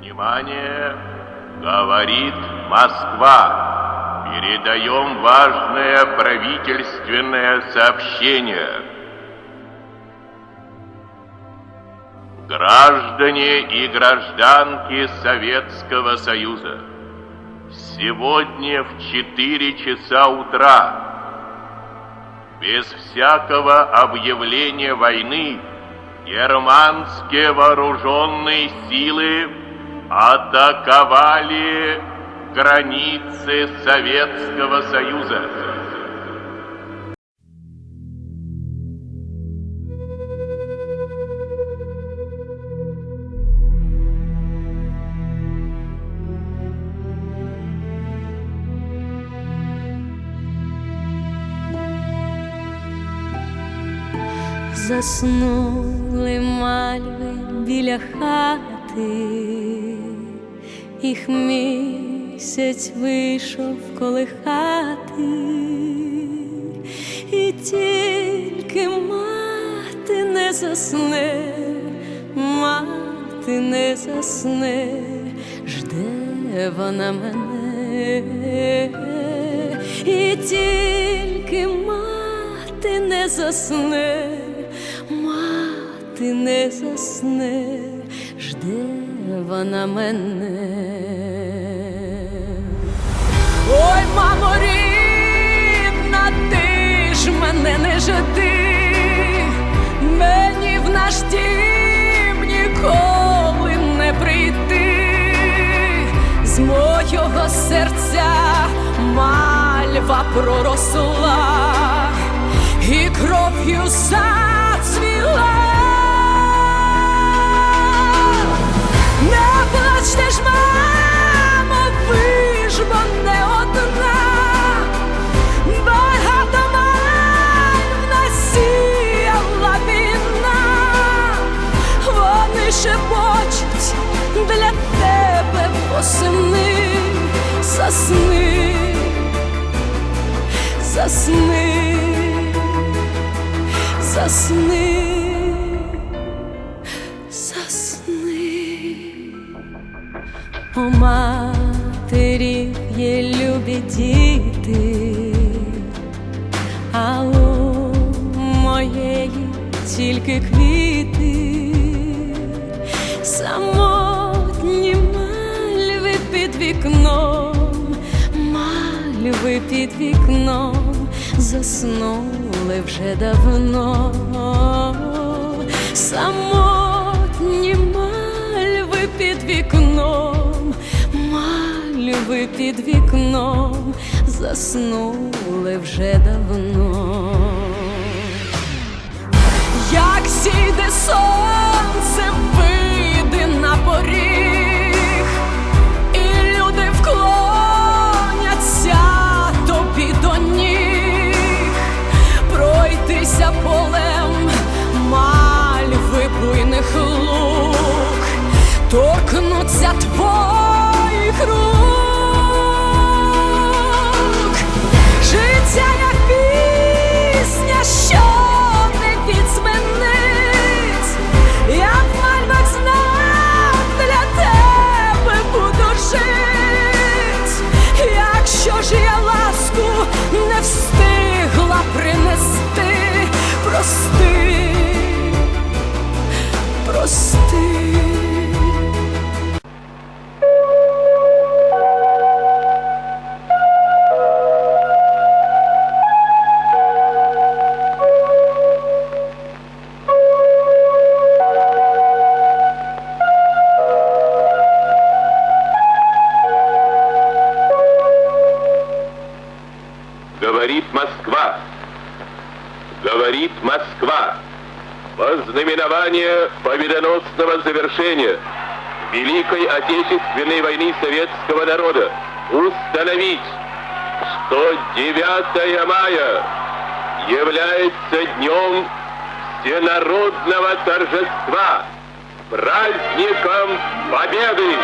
Внимание! Говорит Москва. Передаем важное правительственное сообщение. Граждане и гражданки Советского Союза, сегодня в 4 часа утра без всякого объявления войны германские вооруженные силы атаковали границы Советского Союза. Заснули мальви біля хати, їх місяць вийшов колихати, і тільки мати не засне, мати не засне, жде вона мене, і тільки мати не засне, мати не засне, жде вона мене. Ой, мамо рідна, ти ж мене не жди, мені в наш дім ніколи не прийти, з мого серця мальва проросла і кров'ю зацвіла. Для тебе восени, засни, засни, засни. У матері є любі діти, а у моєї тільки квіти, мальви під вікном, мальви під вікном заснули вже давно. Самотні мальви під вікном, мальви під вікном заснули вже давно. Торкнуться твоїх рук. Життя як пісня, що не підзвенить, я в мальвах знав для тебе буду жить, якщо ж я ласку не встигла принести, прости. Говорит Москва. Во знаменование победоносного завершения Великой Отечественной войны советского народа установить, что 9 мая является днем всенародного торжества, праздником Победы!